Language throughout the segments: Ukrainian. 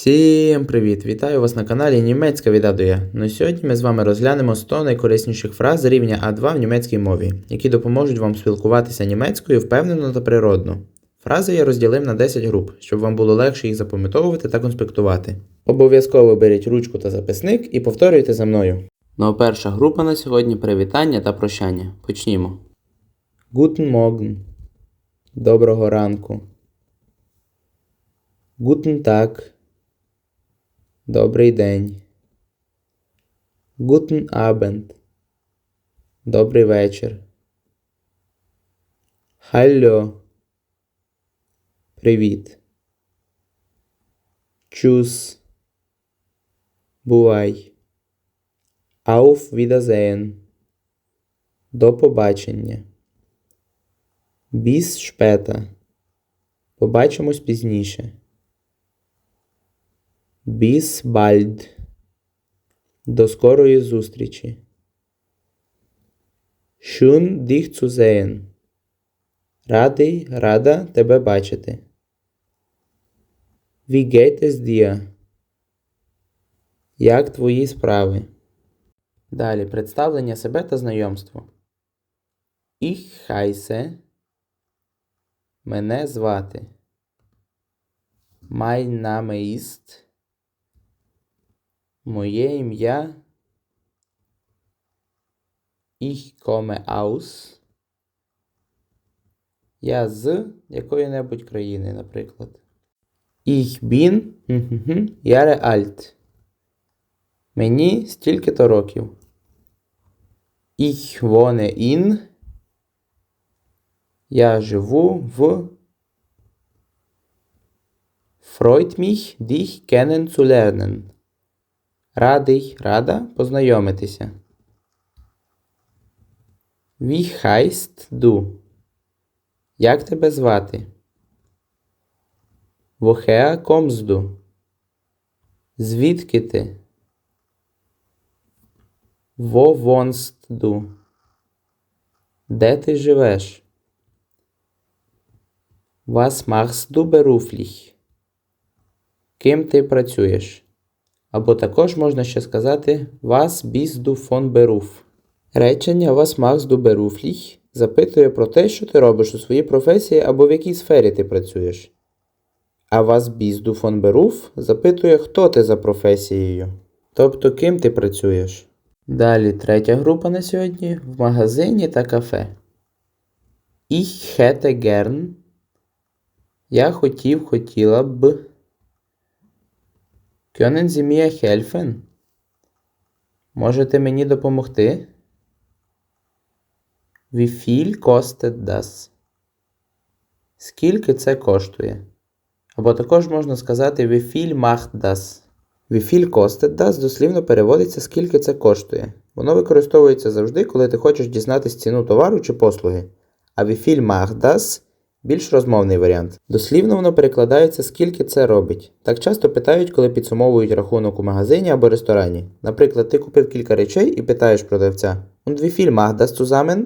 Всім привіт! Вітаю вас на каналі Німецька відадує. Ну сьогодні ми з вами розглянемо 100 найкорисніших фраз рівня А2 в німецькій мові, які допоможуть вам спілкуватися німецькою впевнено та природно. Фрази я розділив на 10 груп, щоб вам було легше їх запам'ятовувати та конспектувати. Обов'язково беріть ручку та записник і повторюйте за мною. Ну а перша група на сьогодні привітання та прощання. Почнімо. Guten Morgen. Доброго ранку. Guten Tag. Добрий день. Guten Abend. Добрий вечір. Hallo. Привіт. Tschüss. Бувай. Auf Wiedersehen. До побачення. Bis später. Побачимось пізніше. Bis bald. До скорої зустрічі. Dich zu sehen. Радий, рада тебе бачити. Es dir? Як твої справи? Далі представлення себе та знайомство. Ich heiße. Мене звати. Mein Name ist. Моє ім'я. Ich komme aus. Я з якої-небудь країни, наприклад. Ich bin mhm, Jahre alt. Мені стільки-то років. Ich wohne in. Я живу в. Freut mich, dich kennenzulernen. Радий, рада познайомитися. Wie heißt du? Як тебе звати? Woher kommst du? Звідки ти? Wo wohnst du? Де ти живеш? Was machst du beruflich? Ким ти працюєш? Або також можна ще сказати Was bist du von? Речення Was machst du beruflich запитує про те, що ти робиш у своїй професії або в якій сфері ти працюєш. А Was bist du von запитує, хто ти за професією. Тобто ким ти працюєш. Далі третя група на сьогодні в магазині та кафе. Ich hätte gern. Я хотів, хотіла б. Können Sie mir helfen? Можете мені допомогти? Wie viel das? Скільки це коштує? Або також можна сказати Wie viel macht das? Wie viel дослівно переводиться скільки це коштує. Воно використовується завжди, коли ти хочеш дізнатись ціну товару чи послуги. А wie viel macht більш розмовний варіант. Дослівно воно перекладається скільки це робить. Так часто питають, коли підсумовують рахунок у магазині або ресторані. Наприклад, ти купив кілька речей і питаєш продавця Und wie viel macht das?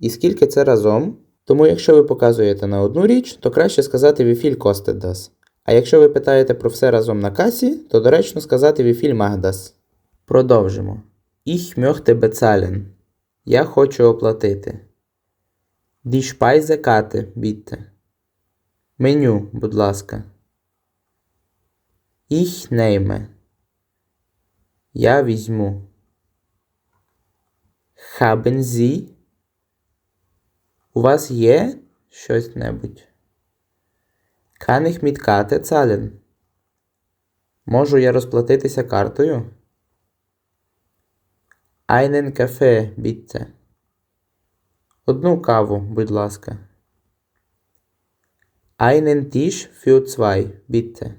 І скільки це разом? Тому якщо ви показуєте на одну річ, то краще сказати wie viel kostet. А якщо ви питаєте про все разом на касі, то доречно сказати wie viel. Продовжимо. Ich möchte bezahlen. Я хочу оплатити. Die Speisekarte, bitte. Меню, будь ласка. Ich nehme. Я візьму. Sie? У вас є щось небудь? Mit Karte zahlen? Можу я розплатитися картою? Einen Kaffee, bitte. Одну каву, будь ласка. Einen Tisch für zwei, bitte.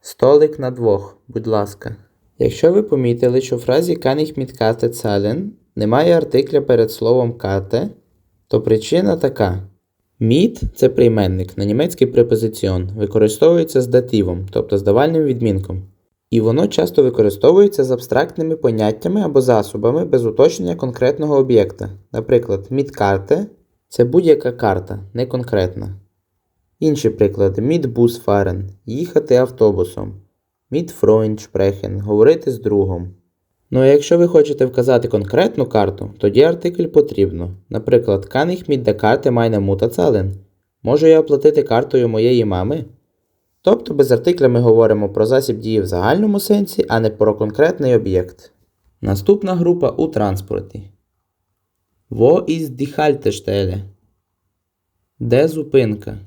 Столик на двох, будь ласка. Якщо ви помітили, що в фразі kann ich mit Karte zahlen немає артикля перед словом Karte, то причина така. Mit – це прийменник на німецький препозиціон, використовується з дативом, тобто з давальним відмінком. І воно часто використовується з абстрактними поняттями або засобами без уточнення конкретного об'єкта. Наприклад, mit – це будь-яка карта, не конкретна. Інші приклади. Mit Bus – їхати автобусом. Mit – говорити з другом. Ну а якщо ви хочете вказати конкретну карту, тоді артикль потрібно. Наприклад, kann ich mit der Karte meine Mutter zahlen? Можу я оплатити картою моєї мами? Тобто без артикля ми говоримо про засіб дії в загальному сенсі, а не про конкретний об'єкт. Наступна група у транспорті. Wo ist die Haltestelle? Де зупинка?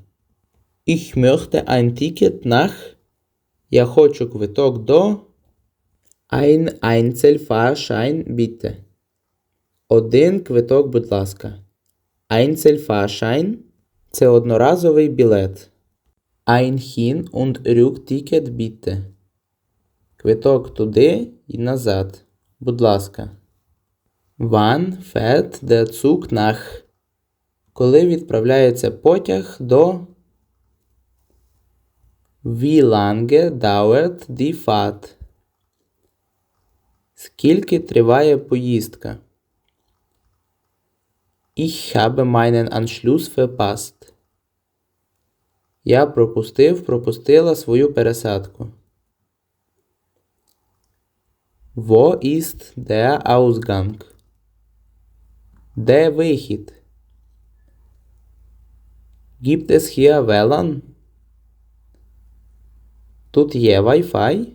Ich möchte ein Ticket nach. Я хочу квиток до. Ein Einzelfahrschein bitte. Один квиток, будь ласка. Einzelfahrschein – це одноразовий білет. Ein Hin- und Rückticket bitte. Квиток туди і назад. Будь ласка. Wann fährt der Zug nach? Коли відправляється потяг до Wie lange dauert die Fahrt? Скільки триває поїздка? Ich habe meinen Anschluss verpasst. Я пропустив, пропустила свою пересадку. Wo ist der Ausgang? Де вихід? Gibt es hier WLAN? Тут є Wi-Fi.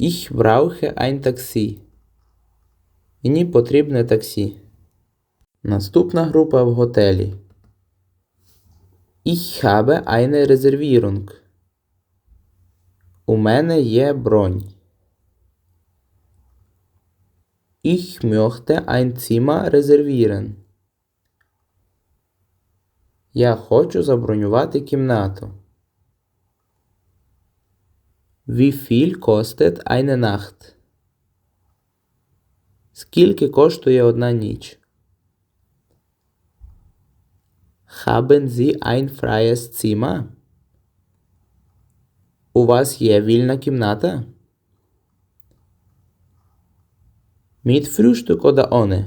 Ich brauche ein Taxi. Мені потрібне таксі. Наступна група в готелі. Ich habe eine Reservierung. У мене є бронь. Ich möchte ein Zimmer reservieren. Я хочу забронювати кімнату. Wie viel kostet eine Nacht? Скільки коштує одна ніч? Haben Sie ein freies Zimmer? У вас є вільна кімната? Mit Frühstück oder ohne?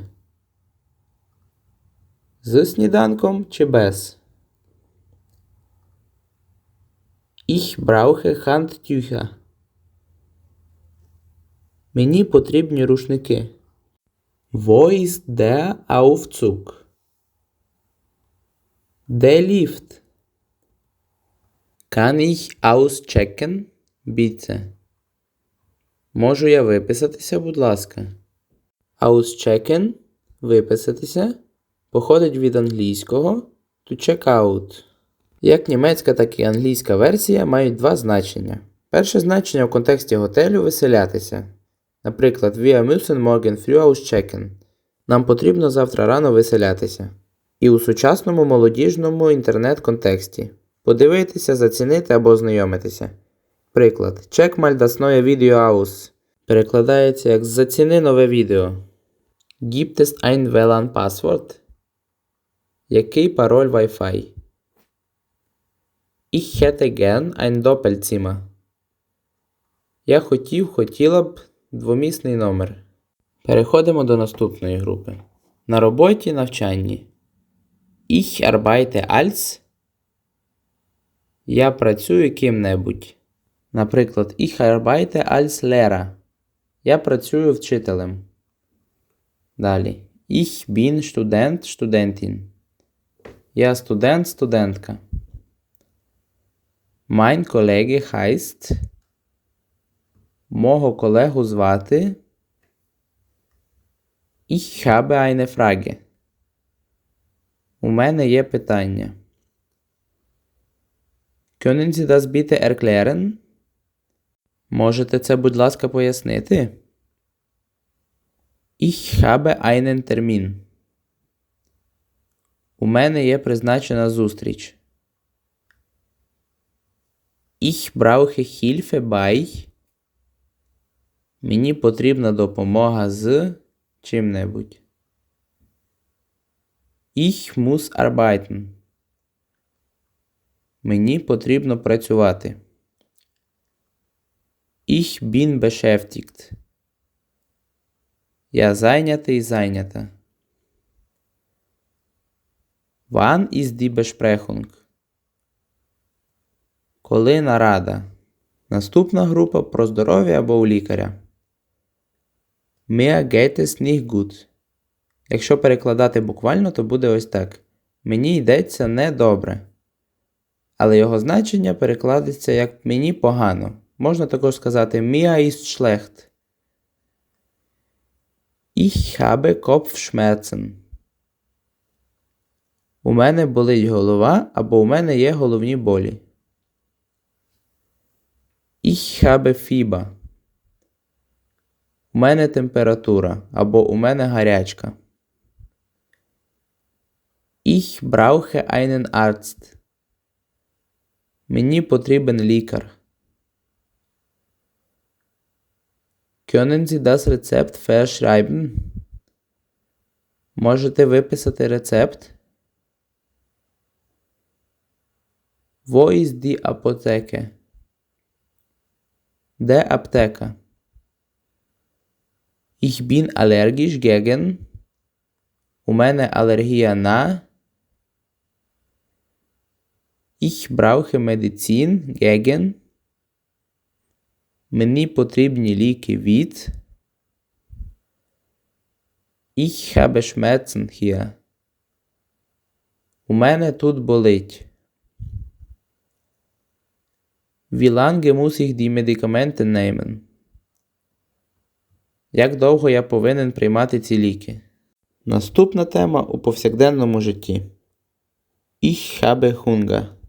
З сніданком чи без? Ich brauche Handtücher. Мені потрібні рушники. Wo ist der Aufzug? Де ліфт? Kann ich auschecken? Bitte. Можу я виписатися, будь ласка. Auschecken – виписатися походить від англійського to check out. Як німецька, так і англійська версія мають два значення. Перше значення в контексті готелю виселятися. Наприклад, wir müssen morgen früh auschecken. Нам потрібно завтра рано виселятися. І у сучасному молодіжному інтернет-контексті подивитися, зацінити або ознайомитися. Приклад. Mal das neue Video aus. Перекладається як заціни нове відео. Gibt es ein WLAN-Passwort? Який пароль Wi-Fi? Ich hätte gern ein Doppelzimmer. Я хотів, хотіла б двомісний номер. Переходимо до наступної групи. На роботі навчанні. Ich arbeite als. Я працюю ким-небудь. Наприклад, Ich arbeite als Lehrer. Я працюю вчителем. Далі. Ich bin Student, Studentin. Я студент, студентка. Mein Kollege heißt. Мого колегу звати. Ich habe eine Frage. У мене є питання. Können Sie das bitte erklären? Можете це, будь ласка, пояснити? Ich habe einen Termin. У мене є призначена зустріч. Ich brauche Hilfe bei. Мені потрібна допомога з чим-небудь. Ich muss arbeiten. Мені потрібно працювати. Ich bin beschäftigt. Я зайнятий зайнята. Wann ist die Besprechung? Коли нарада? Наступна група про здоров'я або у лікаря. Mir geht es nicht gut. Якщо перекладати буквально, то буде ось так. Мені йдеться недобре. Але його значення перекладеться як мені погано. Можна також сказати Mir ist schlecht. Ich habe Kopfschmerzen. У мене болить голова або у мене є головні болі. Ich habe Fieber. У мене температура або у мене гарячка. Ich brauche einen Arzt. Мені потрібен лікар. Können Sie das Rezept verschreiben? Можете виписати рецепт? Wo ist die Apotheke? Де аптека? Ich bin allergisch gegen. У мене алергія на. Ich brauche Medizin gegen. Мені потрібні ліки від. Ich habe Schmerzen hier. У мене тут болить. Wie lange muss ich die Medikamente nehmen? Як довго я повинен приймати ці ліки? Наступна тема у повсякденному житті. Ich habe Hunger.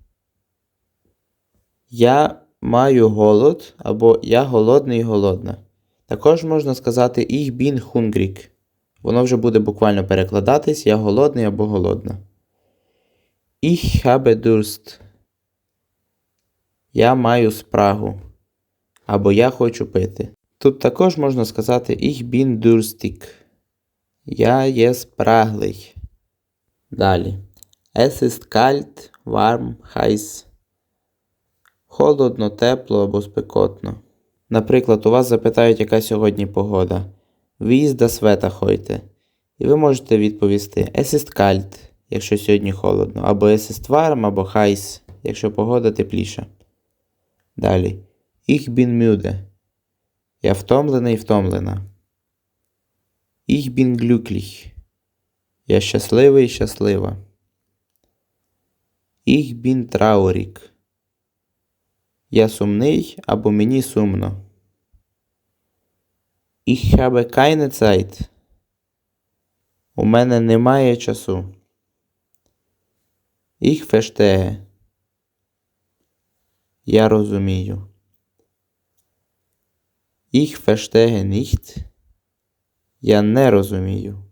Я маю голод або я голодний і голодна. Також можна сказати Ich bin hungrig. Воно вже буде буквально перекладатись Я голодний або голодна. Ich habe Durst. Я маю спрагу. Або я хочу пити. Тут також можна сказати Ich bin durstig. Я є спраглий. Далі. Es ist kalt, warm, heiß. Холодно, тепло або спекотно. Наприклад, у вас запитають, яка сьогодні погода. Ist das Wetter heute? І ви можете відповісти Es ist kalt, якщо сьогодні холодно, або Es ist warm, або heiß, якщо погода тепліша. Далі. Ich bin müde. Я втомлений, втомлена. Ich bin glücklich. Я щасливий, щаслива. Ich bin traurig. Я сумний або мені сумно. Ich habe keine Zeit. У мене немає часу. Ich verstehe. Я розумію. Ich verstehe nicht. Я не розумію.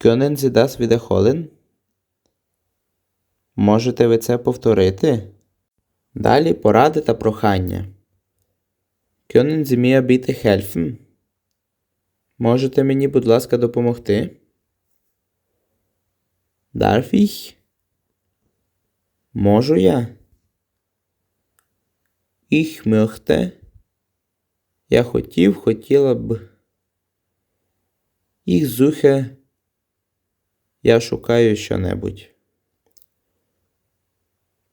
Können Sie das wiederholen? Можете ви це повторити? Далі поради та прохання. Können Sie mir bitte? Можете мені, будь ласка, допомогти? Darf ich? Можу я? Ich möchte. Я хотів, хотіла б. Ich suche. Я шукаю що-небудь.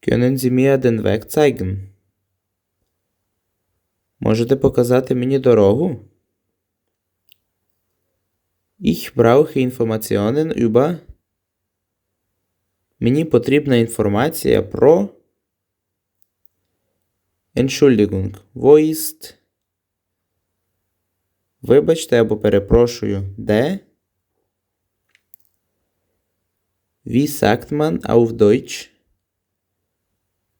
Können Sie mir den Weg zeigen? Можете показати мені дорогу? Ich brauche Informationen über. Мені потрібна інформація про. Entschuldigung, wo ist? Вибачте або перепрошую, де? Wie sagt man auf Deutsch?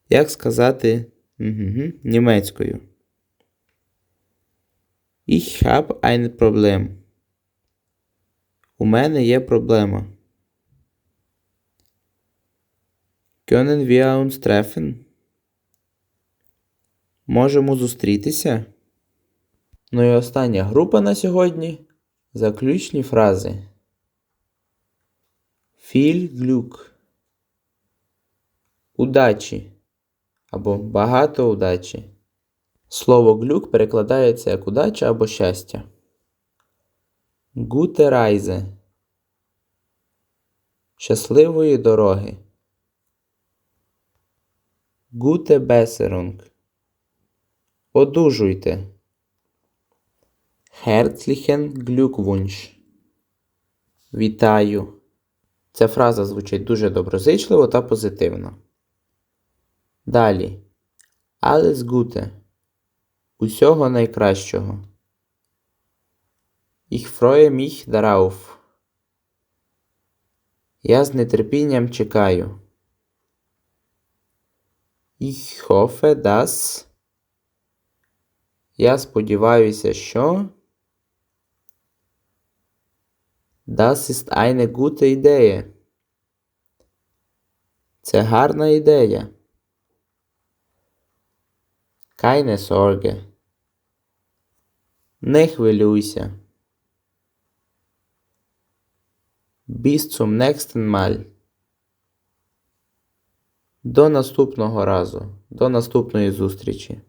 Як сказати угу, німецькою? Ich habe ein Problem. У мене є проблема. Können wir uns treffen? Можемо зустрітися? Ну і остання група на сьогодні. Заключні фрази. Viel. Удачі. Або багато удачі. Слово глюк перекладається як удача або щастя. Gute Reise. Щасливої дороги. Gute Besserung. Одужуйте. Herzlichen Glückwunsch. Вітаю. Ця фраза звучить дуже доброзичливо та позитивно. Далі. Alles Gute. Усього найкращого. Ich freue mich. Я з нетерпінням чекаю. Ich hoffe, dass. Я сподіваюся, що. Das ist eine gute Idee. Це гарна ідея. Keine Sorge. Не хвилюйся. Bis zum nächsten Mal. До наступного разу. До наступної зустрічі.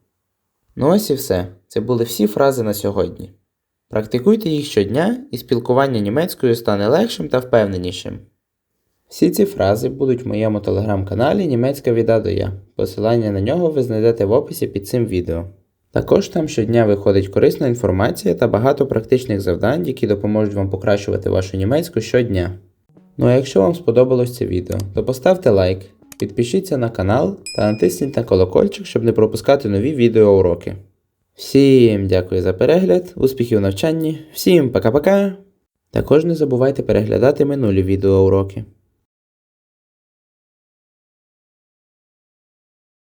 Ну ось і все. Це були всі фрази на сьогодні. Практикуйте їх щодня, і спілкування німецькою стане легшим та впевненішим. Всі ці фрази будуть в моєму телеграм-каналі Німецька від А до Я. Посилання на нього ви знайдете в описі під цим відео. Також там щодня виходить корисна інформація та багато практичних завдань, які допоможуть вам покращувати вашу німецьку щодня. Ну а якщо вам сподобалось це відео, то поставте лайк, підпишіться на канал та натисніть на колокольчик, щоб не пропускати нові відеоуроки. Всім дякую за перегляд, успіхів навчанні, всім пока-пока! Також не забувайте переглядати минулі відеоуроки.